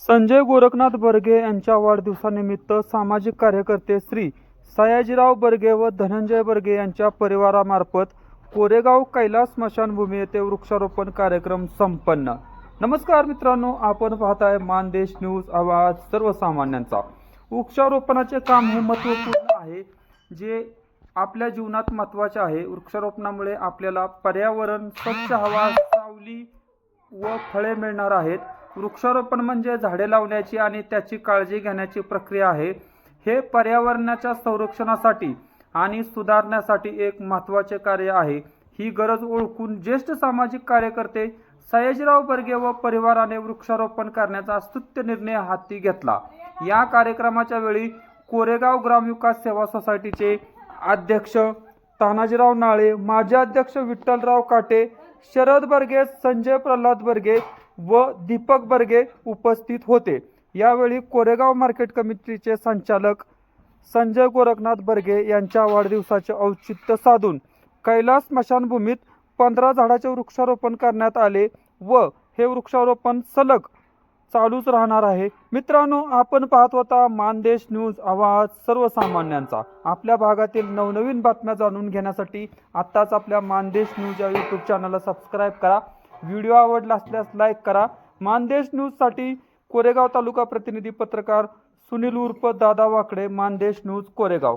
संजय गोरखनाथ बर्गे यांच्या वाढदिवसानिमित्त सामाजिक कार्यकर्ते श्री सयाजीराव बर्गे व धनंजय बर्गे यांच्या परिवारामार्फत कोरेगाव कैलास स्मशानभूमी येथे वृक्षारोपण कार्यक्रम संपन्न. नमस्कार मित्रांनो आपण पाहताय मानदेश न्यूज आवाज सर्वसामान्यांचा. वृक्षारोपणाचे काम हे महत्त्वपूर्ण आहे. जे आपल्या जीवनात महत्त्वाचे आहे. वृक्षारोपणामुळे आपल्याला पर्यावरण स्वच्छ हवा सावली व फळे मिळणार आहेत. वृक्षारोपण म्हणजे झाडे लावण्याची आणि त्याची काळजी घेण्याची प्रक्रिया आहे. हे पर्यावरणाच्या संरक्षणासाठी आणि सुधारण्यासाठी एक महत्त्वाचे कार्य आहे. ही गरज ओळखून ज्येष्ठ सामाजिक कार्यकर्ते सयाजीराव बर्गे व परिवाराने वृक्षारोपण करण्याचा स्तुत्य निर्णय हाती घेतला. या कार्यक्रमाच्या वेळी कोरेगाव ग्रामविकास सेवा सोसायटीचे अध्यक्ष तानाजीराव नाळे माजी अध्यक्ष विठ्ठलराव काटे शरद बर्गे संजय प्रल्हाद बर्गे व दीपक बर्गे उपस्थित होते. यावेळी कोरेगाव मार्केट कमिटीचे संचालक संजय गोरखनाथ बर्गे यांच्या वाढदिवसाचे औचित्य साधून कैलास स्मशानभूमीत पंधरा झाडाचे वृक्षारोपण करण्यात आले व हे वृक्षारोपण सलग चालूच राहणार आहे. मित्रांनो आपण पाहत होता मानदेश न्यूज आवाज सर्वसामान्यांचा. आपल्या भागातील नवनवीन बातम्या जाणून घेण्यासाठी आत्ताच आपल्या मानदेश न्यूज या यूट्यूब चॅनलला सबस्क्राईब करा. व्हिडिओ आवडला असल्यास लाईक करा. मानदेश न्यूजसाठी कोरेगाव तालुका प्रतिनिधी पत्रकार सुनील उर्फ दादा वाकडे मानदेश न्यूज कोरेगाव.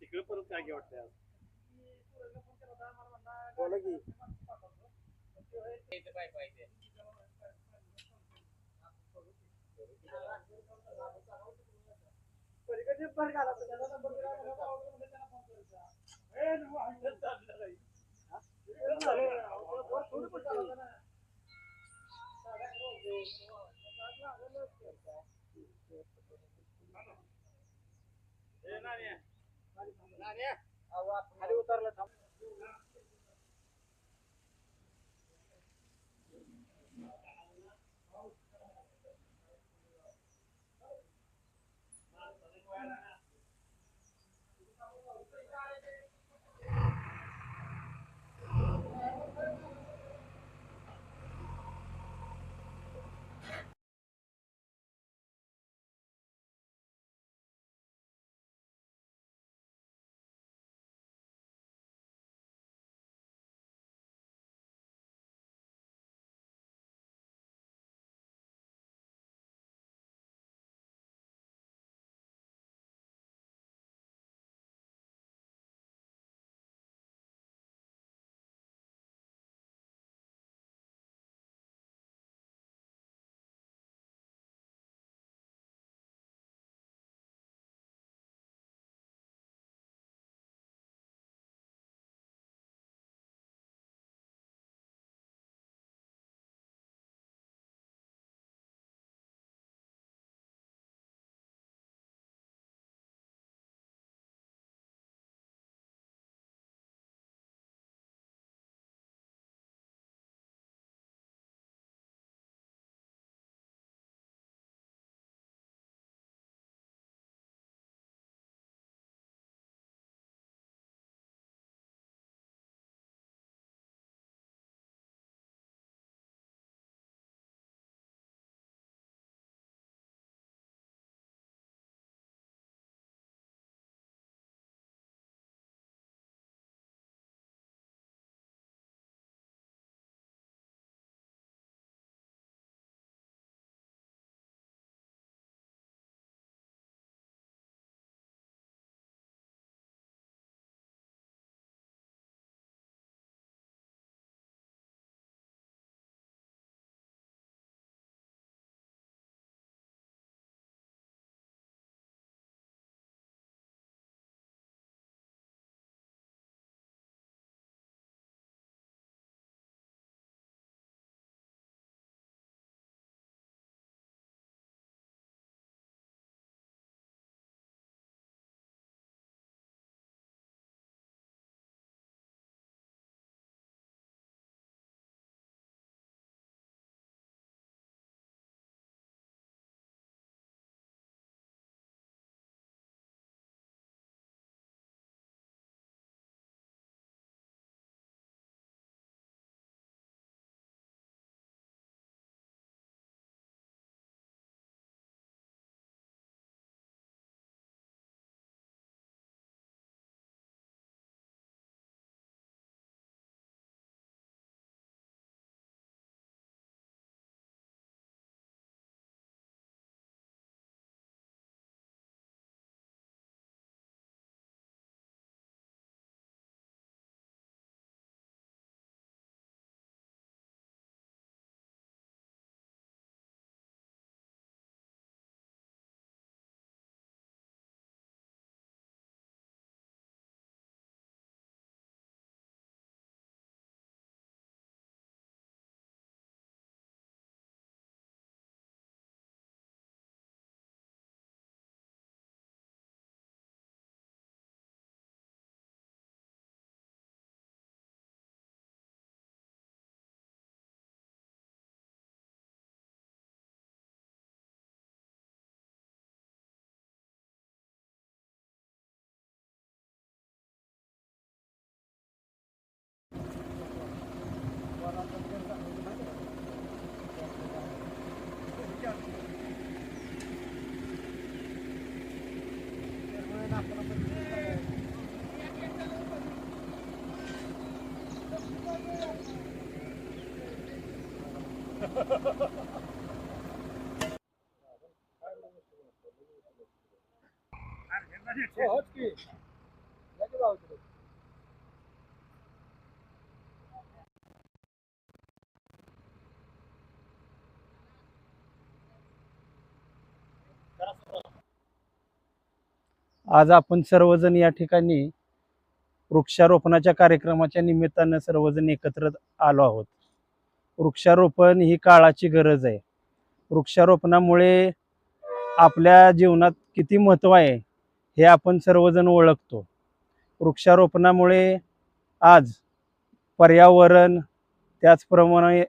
तिकडे परत काय काय वाटतंय आज बोला की ए ना खाली उतरलं आज आपण सर्वजण या ठिकाणी वृक्षारोपणाच्या कार्यक्रमाच्या निमित्तानं सर्वजण एकत्र आलो आहोत. वृक्षारोपण ही काळाची गरज आहे. वृक्षारोपणामुळे आपल्या जीवनात किती महत्त्व आहे हे आपण सर्वजण ओळखतो. वृक्षारोपणामुळे आज पर्यावरण त्याचप्रमाणे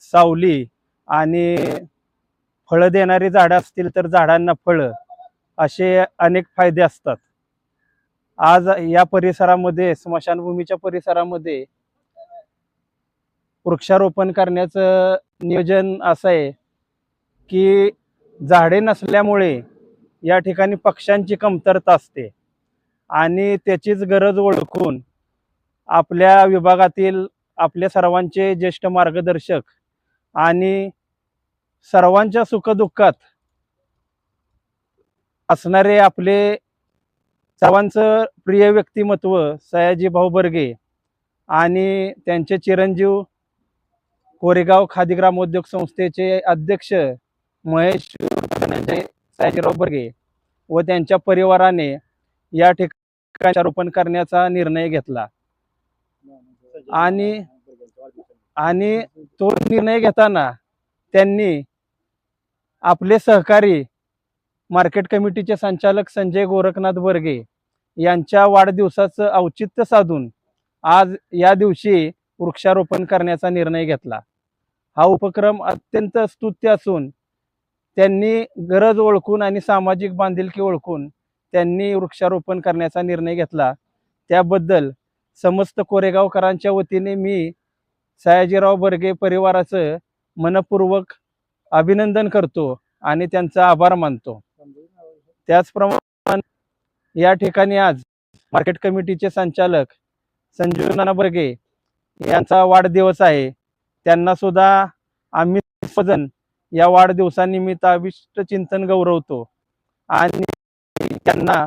सावली आणि फळं देणारी झाडं असतील तर झाडांना फळं असे अनेक फायदे असतात. आज या परिसरामध्ये स्मशानभूमीच्या परिसरामध्ये वृक्षारोपण करण्याचं नियोजन असं आहे की झाडे नसल्यामुळे या ठिकाणी पक्ष्यांची कमतरता असते. आणि त्याचीच गरज ओळखून आपल्या विभागातील आपल्या सर्वांचे ज्येष्ठ मार्गदर्शक आणि सर्वांच्या सुखदुःखात असणारे आपले सर्वांचं प्रिय व्यक्तिमत्व सयाजी भाऊ बर्गे आणि त्यांचे चिरंजीव कोरेगाव खादी ग्रामोद्योग संस्थेचे अध्यक्ष महेश धनंजय सयाजीराव बर्गे व त्यांच्या परिवाराने या ठिकाणी रोपण करण्याचा निर्णय घेतला. आणि आणि तो निर्णय घेताना त्यांनी आपले सहकारी मार्केट कमिटीचे संचालक संजय गोरखनाथ बर्गे यांच्या वाढदिवसाचं औचित्य साधून आज या दिवशी वृक्षारोपण करण्याचा निर्णय घेतला. हा उपक्रम अत्यंत स्तुत्य असून त्यांनी गरज ओळखून आणि सामाजिक बांधिलकी ओळखून त्यांनी वृक्षारोपण करण्याचा निर्णय घेतला. त्याबद्दल समस्त कोरेगावकरांच्या वतीने मी सयाजीराव बर्गे परिवाराचं मनपूर्वक अभिनंदन करतो आणि त्यांचा आभार मानतो. त्याचप्रमाणे या ठिकाणी आज मार्केट कमिटीचे संचालक संजीव नाना बर्गे यांचा वाढदिवस आहे. त्यांना सुद्धा आम्ही सर्वजण या वाढदिवसानिमित्त अविष्ट चिंतन गौरवतो. आणि त्यांना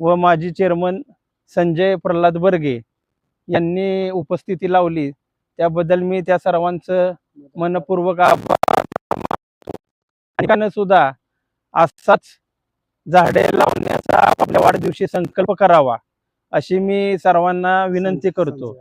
व माजी चेअरमन संजय प्रल्हाद बर्गे यांनी उपस्थिती लावली. त्याबद्दल मी त्या सर्वांचं मनपूर्वक आभार सुद्धा असाच झाडे लावण्याचा आपल्या वाढदिवशी संकल्प करावा अशी मी सर्वांना विनंती करतो.